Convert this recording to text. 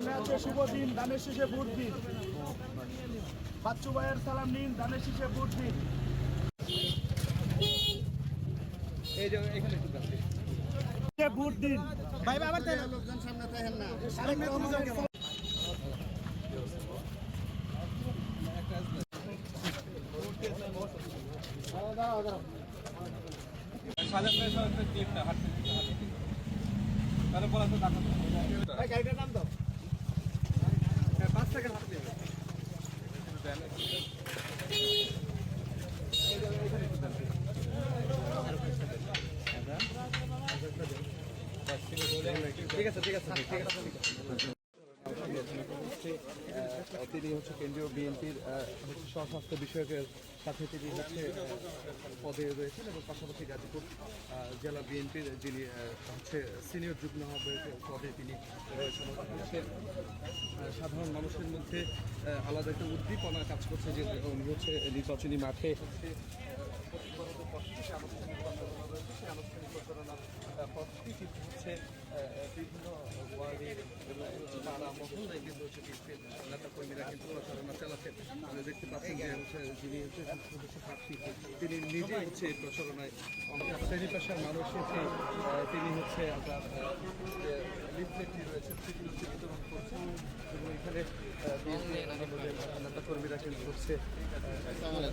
আছে শুভ দিন দানের শেষে ভোট দিন। বাচ্চু ভাইয়ের সালাম নিন দানের শেষে ভোট দিন। ভোট দিন। ভাই সব একটা টিপটা হাত থেকে হাত থেকে। তাহলে বলা তো দেখা তো। হ্যাঁ, পাঁচ সেকেন্ড দাও। একটু দেন, একটু দেন। এই যে এখানে একটু দেন। তিনি হচ্ছে কেন্দ্রীয় বিএনপির স্বস্বাস্থ্য বিষয়কের সাথে তিনি হচ্ছে পদে রয়েছেন এবং পাশাপাশি গাজীপুর জেলা বিএনপির যিনি হচ্ছে সিনিয়র যুগ্ম পদে তিনি রয়েছেন। সাধারণ মানুষের মধ্যে আলাদা একটা উদ্দীপনা কাজ করছে যে হচ্ছে নির্বাচনী মাঠে হচ্ছে হচ্ছে বিভিন্ন হচ্ছে কর্মীরা দেখতে যে হচ্ছে হচ্ছে তিনি নিজে হচ্ছে এই প্রচারণায় অনেক শ্রেণি পেশার মানুষ আহ, তিনি হচ্ছে আপনার রয়েছে করছেন এবং এখানে বিএনপি নেতা কর্মীরা কিন্তু আহ,